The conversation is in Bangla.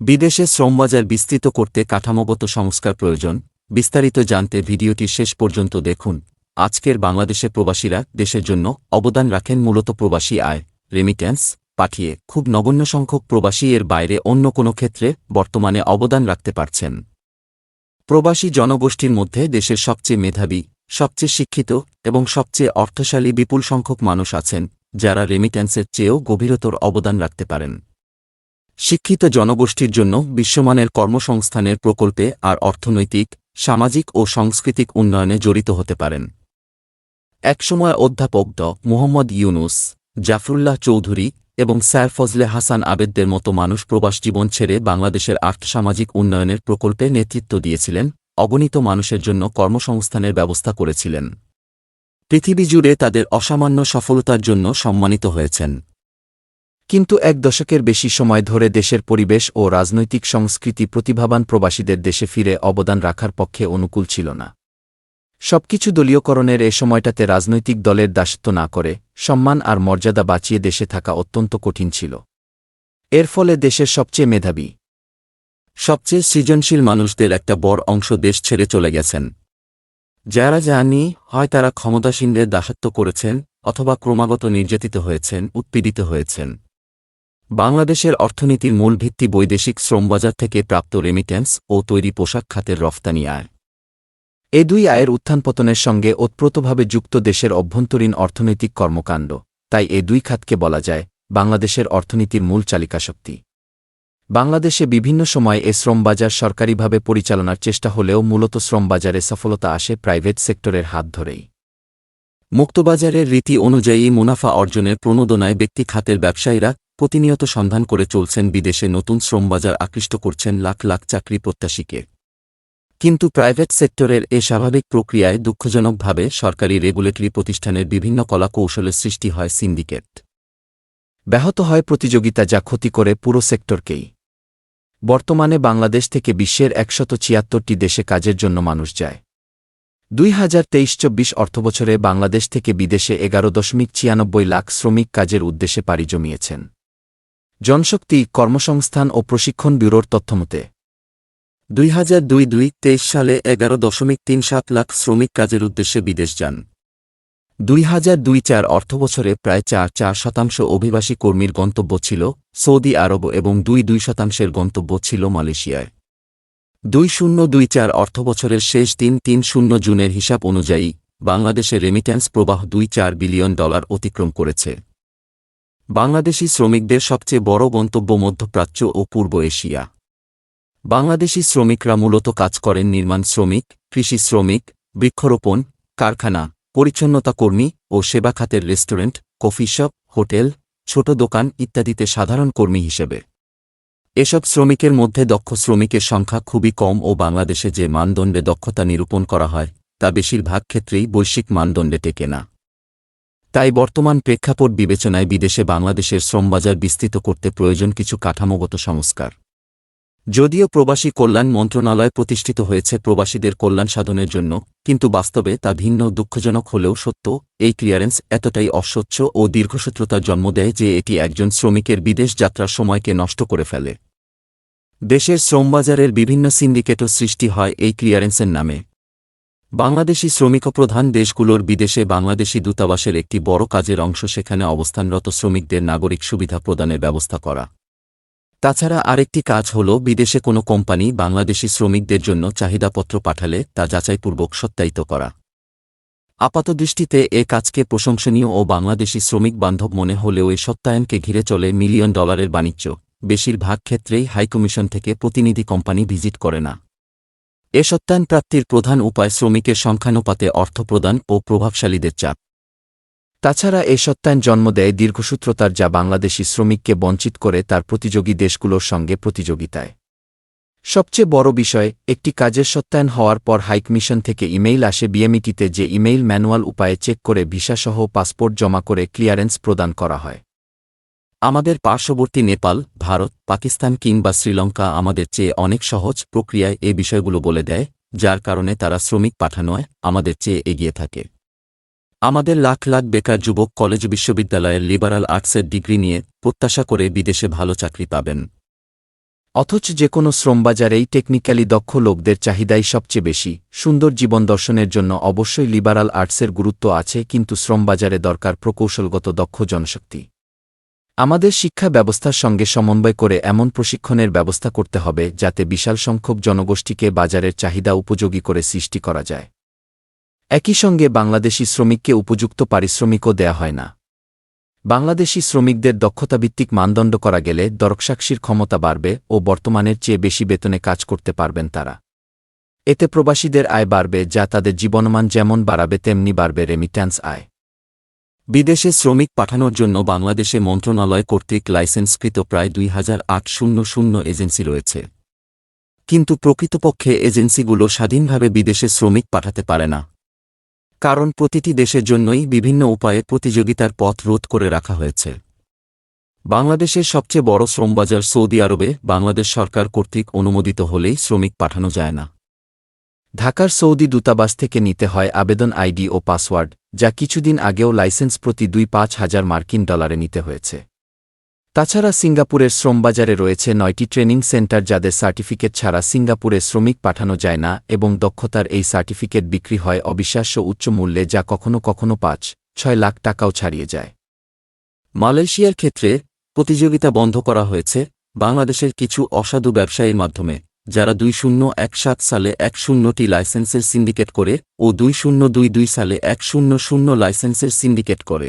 বিদেশে শ্রমবাজার বিস্তৃত করতে কাঠামোগত সংস্কার প্রয়োজন, বিস্তারিত জানতে ভিডিওটি শেষ পর্যন্ত দেখুন। আজকের বাংলাদেশে প্রবাসীরা দেশের জন্য অবদান রাখেন মূলত প্রবাসী আয় রেমিট্যান্স পাঠিয়ে। খুব নগণ্য সংখ্যক প্রবাসী এর বাইরে অন্য কোনো ক্ষেত্রে বর্তমানে অবদান রাখতে পারছেন। প্রবাসী জনগোষ্ঠীর মধ্যে দেশের সবচেয়ে মেধাবী, সবচেয়ে শিক্ষিত এবং সবচেয়ে অর্থশালী বিপুল সংখ্যক মানুষ আছেন, যারা রেমিট্যান্সের চেয়েও গভীরতর অবদান রাখতে পারেন। শিক্ষিত জনগোষ্ঠীর জন্য বিশ্বমানের কর্মসংস্থানের প্রকল্পে আর অর্থনৈতিক, সামাজিক ও সাংস্কৃতিক উন্নয়নে জড়িত হতে পারেন। একসময় অধ্যাপক ড. মোহাম্মদ ইউনুস, জাফরুল্লাহ চৌধুরী এবং স্যার ফজলে হাসান আবেদদের মতো মানুষ প্রবাস জীবন ছেড়ে বাংলাদেশের আর্থসামাজিক উন্নয়নের প্রকল্পে নেতৃত্ব দিয়েছিলেন, অগণিত মানুষের জন্য কর্মসংস্থানের ব্যবস্থা করেছিলেন। পৃথিবী জুড়ে তাদের অসামান্য সফলতার জন্য সম্মানিত হয়েছেন। কিন্তু এক দশকের বেশি সময় ধরে দেশের পরিবেশ ও রাজনৈতিক সংস্কৃতি প্রতিভাবান প্রবাসীদের দেশে ফিরে অবদান রাখার পক্ষে অনুকূল ছিল না। সবকিছু দলীয়করণের এ সময়টাতে রাজনৈতিক দলের দাসত্ব না করে, সম্মান আর মর্যাদা বাঁচিয়ে দেশে থাকা অত্যন্ত কঠিন ছিল। এর ফলে দেশের সবচেয়ে মেধাবী, সবচেয়ে সৃজনশীল মানুষদের একটা বড় অংশ দেশ ছেড়ে চলে গেছেন। যারা জানি হয় তারা ক্ষমতাসীনদের দাসত্ব করেছেন অথবা ক্রমাগত নির্যাতিত হয়েছেন, উৎপীড়িত হয়েছেন। বাংলাদেশের অর্থনীতির মূল ভিত্তি বৈদেশিক শ্রমবাজার থেকে প্রাপ্ত রেমিটেন্স ও তৈরি পোশাক খাতের রফতানি আয়। এ দুই আয়ের উত্থানপতনের সঙ্গে ওতপ্রোতভাবে যুক্ত দেশের অভ্যন্তরীণ অর্থনৈতিক কর্মকাণ্ড, তাই এ দুই খাতকে বলা যায় বাংলাদেশের অর্থনীতির মূল চালিকাশক্তি বাংলাদেশে বিভিন্ন সময় এ শ্রমবাজার সরকারিভাবে পরিচালনার চেষ্টা হলেও মূলত শ্রমবাজারে সফলতা আসে প্রাইভেট সেক্টরের হাত ধরেই। মুক্তবাজারের রীতি অনুযায়ী মুনাফা অর্জনের প্রণোদনায় ব্যক্তি খাতের ব্যবসায়ীরা প্রতিনিয়ত সন্ধান করে চলছেন বিদেশে নতুন শ্রমবাজার আকৃষ্ট করছেন লাখ লাখ চাকরি প্রত্যাশীকে। কিন্তু প্রাইভেট সেক্টরের এ স্বাভাবিক প্রক্রিয়ায় দুঃখজনকভাবে সরকারি রেগুলেটরি প্রতিষ্ঠানের বিভিন্ন কলাকৌশলের সৃষ্টি হয় সিন্ডিকেট। ব্যাহত হয় প্রতিযোগিতা যা ক্ষতি করে পুরো সেক্টরকেই। বর্তমানে বাংলাদেশ থেকে বিশ্বের একশত ছিয়াত্তরটি দেশে কাজের জন্য মানুষ যায়। দুই হাজার তেইশ চব্বিশ অর্থবছরে বাংলাদেশ থেকে বিদেশে এগারো দশমিক ছিয়ানব্বই লাখ শ্রমিক কাজের উদ্দেশ্যে পাড়ি জমিয়েছেন। জনশক্তি কর্মসংস্থান ও প্রশিক্ষণ ব্যুরোর তথ্যমতে, দুই হাজার দুই দুই তেইশ সালে এগারো দশমিক তিন সাত লাখ শ্রমিক কাজের উদ্দেশ্যে বিদেশ যান। দুই হাজার দুই চার অর্থবছরে প্রায় চার চার শতাংশ অভিবাসী কর্মীর গন্তব্য ছিল সৌদি আরব এবং দুই দুই শতাংশের গন্তব্য ছিল মালয়েশিয়ায়। দুই শূন্য দুই চার অর্থবছরের শেষ দিন তিন শূন্য জুনের হিসাব অনুযায়ী বাংলাদেশে রেমিট্যান্স প্রবাহ দুই চার বিলিয়ন ডলার অতিক্রম করেছে। বাংলাদেশি শ্রমিকদের সবচেয়ে বড় গন্তব্য মধ্যপ্রাচ্য ও পূর্ব এশিয়া। বাংলাদেশি শ্রমিকরা মূলত কাজ করেন নির্মাণ শ্রমিক, কৃষি শ্রমিক, বৃক্ষরোপণ, কারখানা, পরিচ্ছন্নতা কর্মী ও সেবা খাতের রেস্টুরেন্ট, কফি শপ, হোটেল, ছোট দোকান ইত্যাদিতে সাধারণ কর্মী হিসেবে। এসব শ্রমিকের মধ্যে দক্ষ শ্রমিকের সংখ্যা খুবই কম ও বাংলাদেশে যে মানদণ্ডে দক্ষতা নিরূপণ করা হয়, তা বেশিরভাগ ক্ষেত্রেই বৈশ্বিক মানদণ্ডে টেকে না। তাই বর্তমান প্রেক্ষাপট বিবেচনায় বিদেশে বাংলাদেশের শ্রমবাজার বিস্তৃত করতে প্রয়োজন কিছু কাঠামোগত সংস্কার। যদিও প্রবাসী কল্যাণ মন্ত্রণালয় প্রতিষ্ঠিত হয়েছে প্রবাসীদের কল্যাণ সাধনের জন্য, কিন্তু বাস্তবে তা ভিন্ন দুঃখজনক হলেও সত্য, এই ক্লিয়ারেন্স এতটাই অস্বচ্ছ ও দীর্ঘসূত্রতার জন্ম দেয় যে এটি একজন শ্রমিকের বিদেশ যাত্রার সময়কে নষ্ট করে ফেলে। দেশের শ্রমবাজারের বিভিন্ন সিন্ডিকেটও সৃষ্টি হয় এই ক্লিয়ারেন্সের নামে। বাংলাদেশি শ্রমিকপ্রধান দেশগুলোর বিদেশে বাংলাদেশি দূতাবাসের একটি বড় কাজের অংশ সেখানে অবস্থানরত শ্রমিকদের নাগরিক সুবিধা প্রদানের ব্যবস্থা করা। তাছাড়া আরেকটি কাজ হল, বিদেশে কোনো কোম্পানি বাংলাদেশি শ্রমিকদের জন্য চাহিদাপত্র পাঠালে তা যাচাইপূর্বক সত্যায়িত করা। আপাতদৃষ্টিতে এ কাজকে প্রশংসনীয় ও বাংলাদেশি শ্রমিক বান্ধব মনে হলেও এ সত্যায়নকে ঘিরে চলে মিলিয়ন ডলারের বাণিজ্য। বেশিরভাগ ক্ষেত্রেই হাইকমিশন থেকে প্রতিনিধি কোম্পানি ভিজিট করে না। এ সত্যায়ন প্রাপ্তির প্রধান উপায় শ্রমিকের সংখ্যানুপাতে অর্থ প্রদান ও প্রভাবশালীদের চাপ। তাছাড়া এ সত্যায়ন জন্ম দেয় দীর্ঘসূত্রতার যা বাংলাদেশি শ্রমিককে বঞ্চিত করে তার প্রতিযোগী দেশগুলোর সঙ্গে প্রতিযোগিতায়। সবচেয়ে বড় বিষয়, একটি কাজের সত্যায়ন হওয়ার পর হাইকমিশন থেকে ইমেইল আসে বিএমইটিতে যে ইমেইল ম্যানুয়াল উপায়ে চেক করে ভিসাসহ পাসপোর্ট জমা করে ক্লিয়ারেন্স প্রদান করা হয়। আমাদের পার্শ্ববর্তী নেপাল, ভারত, পাকিস্তান কিংবা শ্রীলঙ্কা আমাদের চেয়ে অনেক সহজ প্রক্রিয়ায় এ বিষয়গুলো বলে দেয়, যার কারণে তারা শ্রমিক পাঠানোয় আমাদের চেয়ে এগিয়ে থাকে। আমাদের লাখ লাখ বেকার যুবক কলেজ বিশ্ববিদ্যালয়ের লিবারাল আর্টসের ডিগ্রি নিয়ে প্রত্যাশা করে বিদেশে ভালো চাকরি পাবেন। অথচ যে কোনো শ্রমবাজারেই টেকনিক্যালি দক্ষ লোকদের চাহিদাই সবচেয়ে বেশি। সুন্দর জীবন দর্শনের জন্য অবশ্যই লিবারাল আর্টসের গুরুত্ব আছে, কিন্তু শ্রমবাজারে দরকার প্রকৌশলগত দক্ষ জনশক্তি। আমাদের শিক্ষা ব্যবস্থার সঙ্গে সমন্বয় করে এমন প্রশিক্ষণের ব্যবস্থা করতে হবে যাতে বিশাল সংখ্যক জনগোষ্ঠীকে বাজারের চাহিদা উপযোগী করে সৃষ্টি করা যায়। একই সঙ্গে বাংলাদেশি শ্রমিককে উপযুক্ত পারিশ্রমিকও দেয়া হয় না। বাংলাদেশি শ্রমিকদের দক্ষতাভিত্তিক মানদণ্ড করা গেলে দরকসাক্ষীর ক্ষমতা বাড়বে ও বর্তমানের চেয়ে বেশি বেতনে কাজ করতে পারবেন তারা। এতে প্রবাসীদের আয় বাড়বে যা তাদের জীবনমান যেমন বাড়াবে, তেমনি বাড়বে রেমিট্যান্স আয়। বিদেশে শ্রমিক পাঠানোর জন্য বাংলাদেশে মন্ত্রণালয় কর্তৃক লাইসেন্সকৃত প্রায় দুই হাজার আট শূন্য শূন্য এজেন্সি রয়েছে। কিন্তু প্রকৃতপক্ষে এজেন্সিগুলো স্বাধীনভাবে বিদেশে শ্রমিক পাঠাতে পারে না। কারণ প্রতিটি দেশের জন্যই বিভিন্ন উপায়ে প্রতিযোগিতার পথ রোধ করে রাখা হয়েছে। বাংলাদেশের সবচেয়ে বড় শ্রমবাজার সৌদি আরবে বাংলাদেশ সরকার কর্তৃক অনুমোদিত হলেই শ্রমিক পাঠানো যায় না। ঢাকার সৌদি দূতাবাস থেকে নিতে হয় আবেদন আইডি ও পাসওয়ার্ড। যা কিছুদিন আগেও লাইসেন্স প্রতি দুই পাঁচ হাজার মার্কিন ডলারে নিতে হয়েছে। তাছাড়া সিঙ্গাপুরের শ্রমবাজারে রয়েছে নয়টি ট্রেনিং সেন্টার যাদের সার্টিফিকেট ছাড়া সিঙ্গাপুরে শ্রমিক পাঠানো যায় না এবং দক্ষতার এই সার্টিফিকেট বিক্রি হয় অবিশ্বাস্য উচ্চ মূল্যে যা কখনো কখনো পাঁচ, ছয় লাখ টাকাও ছাড়িয়ে যায়। মালয়েশিয়ার ক্ষেত্রে প্রতিযোগিতা বন্ধ করা হয়েছে। বাংলাদেশের কিছু অসাধু ব্যবসায়ীর মাধ্যমে যারা দুই শূন্য এক সাত সালে এক শূন্যটি লাইসেন্সের সিন্ডিকেট করে ও দুই শূন্য দুই দুই সালে এক শূন্য শূন্য লাইসেন্সের সিন্ডিকেট করে।